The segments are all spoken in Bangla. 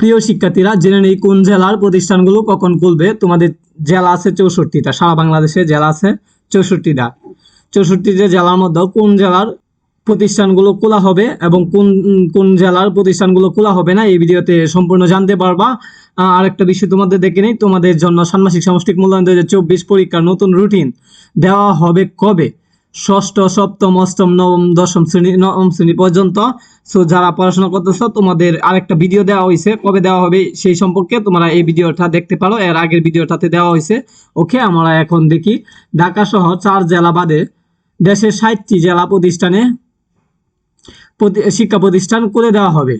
প্রিয় শিক্ষার্থীরা জেনে নেই কোন জেলার প্রতিষ্ঠানগুলো কখন খুলবে। তোমাদের জেলা আছে চৌষট্টিটা সারা বাংলাদেশে জেলা আছে চৌষট্টিটা। চৌষট্টিটা জেলার মধ্যে কোন জেলার প্রতিষ্ঠানগুলো খোলা হবে এবং কোন কোন জেলার প্রতিষ্ঠানগুলো খোলা হবে না এই ভিডিওতে সম্পূর্ণ জানতে পারবা। আহ, আরেকটা বিষয় তোমাদের দেখে নেই তোমাদের জন্য ষান্মাসিক সামষ্টিক মূল্যায়ন দু হাজার চব্বিশ পরীক্ষার নতুন রুটিন দেওয়া হবে কবে? ষষ্ঠ, সপ্তম, অষ্টম, নবম, দশম শ্রেণি, নবম শ্রেণি পর্যন্ত। সো যারা পড়াশোনা করতেছ, তোমাদের আরেকটা ভিডিও দেওয়া হয়েছে কবে দেওয়া হবে সেই সম্পর্কে তোমরা এই ভিডিওটা দেখতে পারো। এর আগের ভিডিওটাতে দেওয়া হয়েছে ওকে আমরা এখন দেখি ঢাকা সহ চার জেলা বাদে দেশের ষাটটি জেলা প্রতিষ্ঠানে প্রতি- শিক্ষা প্রতিষ্ঠান করে দেওয়া হবে।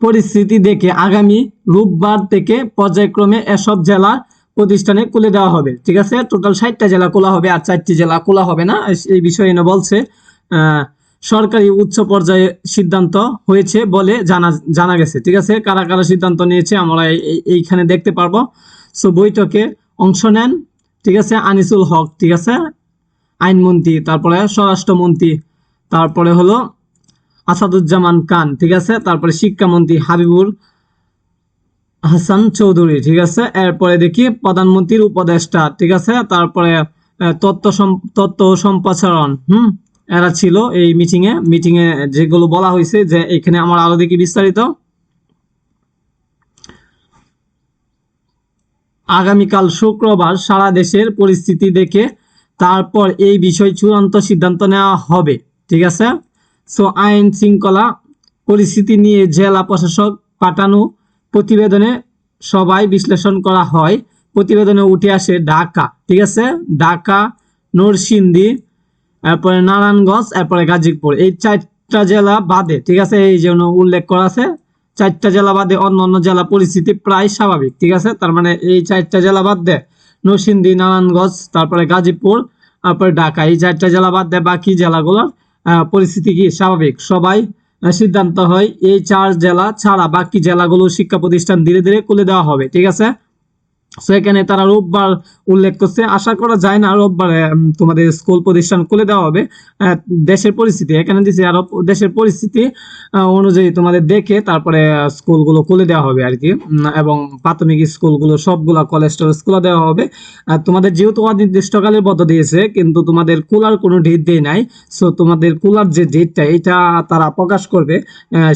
পরিস্থিতি দেখে আগামী রোববার থেকে পর্যায়ক্রমে এসব জেলা প্রতিষ্ঠানে খুলে দেওয়া হবে, ঠিক আছে? টোটাল ষাটটা জেলা খোলা হবে আর চারটি জেলা খোলা হবে না। এই বিষয়ে এনে বলছে সরকারি উচ্চ পর্যায়ে সিদ্ধান্ত হয়েছে বলে জানা জানা গেছে, ঠিক আছে? কারা কারা সিদ্ধান্ত নিয়েছে আমরা এই- এই- এইখানে দেখতে পারব। সো বৈঠকে অংশ নেন, ঠিক আছে, আনিসুল হক, ঠিক আছে? আইনমন্ত্রী, তারপরে স্বরাষ্ট্রমন্ত্রী, তারপরে হলো আসাদুজ্জামান খান, ঠিক আছে? তারপরে শিক্ষামন্ত্রী হাবিবুর হাসান চৌধুরী, ঠিক আছে? এরপরে দেখি প্রধানমন্ত্রীর উপদেষ্টা, ঠিক আছে? তারপরে তত্ত্ব সম- সম্প্রসারণ, হুম? এরা ছিল এই মিটিং এ মিটিং এ যেগুলো বলা হয়েছে যে এখানে আমার আরও দেখি বিস্তারিত। আগামীকাল শুক্রবার সারা দেশের পরিস্থিতি দেখে তারপর এই বিষয় চূড়ান্ত সিদ্ধান্ত নেওয়া হবে, ঠিক আছে? সো আইন শৃঙ্খলা পরিস্থিতি নিয়ে জেলা প্রশাসক পাঠানো প্রতিবেদনে সবাই বিশ্লেষণ করা হয়। প্রতিবেদনে উঠে আসে ঢাকা, ঠিক আছে? ঢাকা, নরসিংদী, এরপরে নারায়ণগঞ্জ, এরপরে গাজীপুর। এই চারটা জেলা বাদে, ঠিক আছে? এই জন্য উল্লেখ করা আছে, চারটা জেলা বাদে অন্য অন্য জেলা পরিস্থিতি প্রায় স্বাভাবিক, ঠিক আছে? তার মানে এই চারটা জেলা বাদ দে, নরসিংদী, নারায়ণগঞ্জ, তারপরে গাজীপুর, তারপরে ঢাকা। এই চারটা জেলা বাদ দে, বাকি জেলাগুলোর পরিস্থিতি কি? স্বাভাবিক। সবাই সিদ্ধান্ত হয়, এই চার জেলা ছাড়া বাকি জেলাগুলো শিক্ষা প্রতিষ্ঠান ধীরে ধীরে খুলে দেওয়া হবে, ঠিক আছে? সো এখানে তারা রোববার উল্লেখ করছে, আশা করা যায় না রোববার তোমাদের স্কুল প্রতিষ্ঠান খুলে দেওয়া হবে দেশের পরিস্থিতি। এখানে দিচ্ছে আরও দেশের পরিস্থিতি অনুযায়ী তোমাদের দেখে তারপরে স্কুলগুলো খুলে দেওয়া হবে আর কি এবং প্রাথমিক স্কুলগুলো সবগুলা কলেজ টলেজ দেওয়া হবে। তোমাদের যেহেতু অনির্দিষ্টকালের বদ্ধ দিয়েছে, কিন্তু তোমাদের কুলার কোনো ডেট দেয় নাই সো তোমাদের কুলার যে ডেটটা এটা তারা প্রকাশ করবে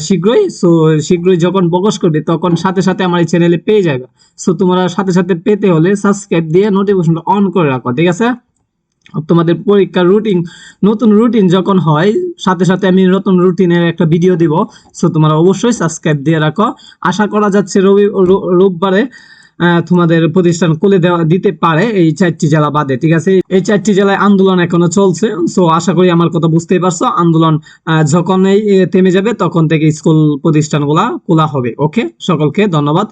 শীঘ্রই। সো শীঘ্রই যখন প্রকাশ করবে, তখন সাথে সাথে আমার এই চ্যানেলে পেয়ে যাবে। সো তোমরা সাথে সাথে পেতে হলে সাবস্ক্রাইব দিয়ে নোটিফিকেশনটা অন করে রাখো ঠিক আছে? তোমাদের পরীক্ষার রুটিন নতুন রুটিন যখন হয় সাথে সাথে আমি নতুন রুটিনের একটা ভিডিও দিব সো তোমরা অবশ্যই সাবস্ক্রাইব দিয়ে রাখো। আশা করা যাচ্ছে রবি রোববারে তোমাদের প্রতিষ্ঠান খুলে দেওয়া দিতে পারে এই চারটি জেলা বাদে ঠিক আছে? এই চারটি জেলায় আন্দোলন এখনও চলছে সো আশা করি আমার কথা বুঝতেই পারছ। আন্দোলন আহ, যখন এই থেমে যাবে তখন থেকে স্কুল প্রতিষ্ঠানগুলা খোলা হবে ওকে সকলকে ধন্যবাদ।